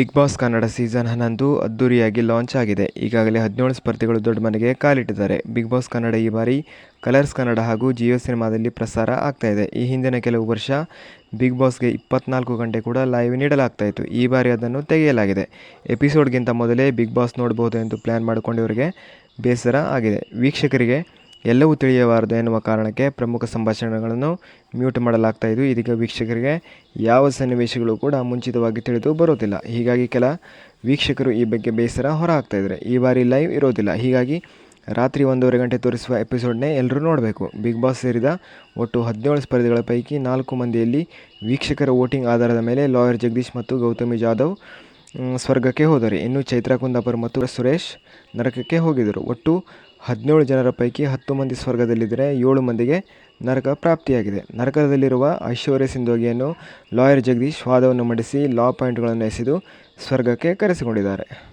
Big boss Kannada season ಹನ್ನೊಂದು ಅದ್ದೂರಿಯಾಗಿ launch ಆಗಿದೆ. ಈಗಾಗಲೇ ಹದಿನೇಳು ಸ್ಪರ್ಧಿಗಳು ದೊಡ್ಡ ಮನೆಗೆ ಕಾಲಿಟ್ಟಿದ್ದಾರೆ. ಬಿಗ್ ಬಾಸ್ ಕನ್ನಡ ಈ ಬಾರಿ ಕಲರ್ಸ್ ಕನ್ನಡ ಹಾಗೂ ಜಿಯೋ ಸಿನಿಮಾದಲ್ಲಿ ಪ್ರಸಾರ ಆಗ್ತಾ ಇದೆ. ಈ ಹಿಂದಿನ ಕೆಲವು ವರ್ಷ ಬಿಗ್ ಬಾಸ್ಗೆ ಇಪ್ಪತ್ನಾಲ್ಕು ಗಂಟೆ ಕೂಡ ಲೈವ್ ನೀಡಲಾಗ್ತಾ ಇತ್ತು. ಈ ಬಾರಿ ಅದನ್ನು ತೆಗೆಯಲಾಗಿದೆ. ಎಪಿಸೋಡ್ಗಿಂತ ಮೊದಲೇ ಬಿಗ್ ಬಾಸ್ ನೋಡಬಹುದು ಎಂದು ಪ್ಲ್ಯಾನ್ ಮಾಡಿಕೊಂಡಿವರಿಗೆ ಬೇಸರ ಆಗಿದೆ. ವೀಕ್ಷಕರಿಗೆ ಎಲ್ಲವೂ ತಿಳಿಯಬಾರದು ಎನ್ನುವ ಕಾರಣಕ್ಕೆ ಪ್ರಮುಖ ಸಂಭಾಷಣೆಗಳನ್ನು ಮ್ಯೂಟ್ ಮಾಡಲಾಗ್ತಾ ಇದ್ದು, ಇದೀಗ ವೀಕ್ಷಕರಿಗೆ ಯಾವ ಸನ್ನಿವೇಶಗಳು ಕೂಡ ಮುಂಚಿತವಾಗಿ ತಿಳಿದು ಬರೋದಿಲ್ಲ ಹೀಗಾಗಿ ಕೆಲ ವೀಕ್ಷಕರು ಈ ಬಗ್ಗೆ ಬೇಸರ ಹೊರ ಇದ್ದಾರೆ. ಈ ಬಾರಿ ಲೈವ್ ಇರೋದಿಲ್ಲ ಹೀಗಾಗಿ ರಾತ್ರಿ ಒಂದೂವರೆ ಗಂಟೆ ತೋರಿಸುವ ಎಪಿಸೋಡ್ನೇ ಎಲ್ಲರೂ ನೋಡಬೇಕು. ಬಿಗ್ ಬಾಸ್ ಸೇರಿದ ಒಟ್ಟು ಹದಿನೇಳು ಸ್ಪರ್ಧಿಗಳ ಪೈಕಿ ನಾಲ್ಕು ಮಂದಿಯಲ್ಲಿ ವೀಕ್ಷಕರ ವೋಟಿಂಗ್ ಆಧಾರದ ಮೇಲೆ ಲಾಯರ್ ಜಗದೀಶ್ ಮತ್ತು ಗೌತಮಿ ಜಾಧವ್ ಸ್ವರ್ಗಕ್ಕೆ ಹೋದರು. ಇನ್ನು ಚೈತ್ರಾ ಕುಂದಾಪುರ್ ಮತ್ತು ಸುರೇಶ್ ನರಕಕ್ಕೆ ಹೋಗಿದ್ದರು. ಒಟ್ಟು ಹದಿನೇಳು ಜನರ ಪೈಕಿ ಹತ್ತು ಮಂದಿ ಸ್ವರ್ಗದಲ್ಲಿದ್ದರೆ ಏಳು ಮಂದಿಗೆ ನರಕ ಪ್ರಾಪ್ತಿಯಾಗಿದೆ. ನರಕದಲ್ಲಿರುವ ಐಶ್ವರ್ಯ ಸಿಂಧೋಗಿಯನ್ನು ಲಾಯರ್ ಜಗದೀಶ್ ವಾದವನ್ನು ಮಂಡಿಸಿ ಲಾ ಪಾಯಿಂಟ್ಗಳನ್ನು ಎಸೆದು ಸ್ವರ್ಗಕ್ಕೆ ಕರೆಸಿಕೊಂಡಿದ್ದಾರೆ.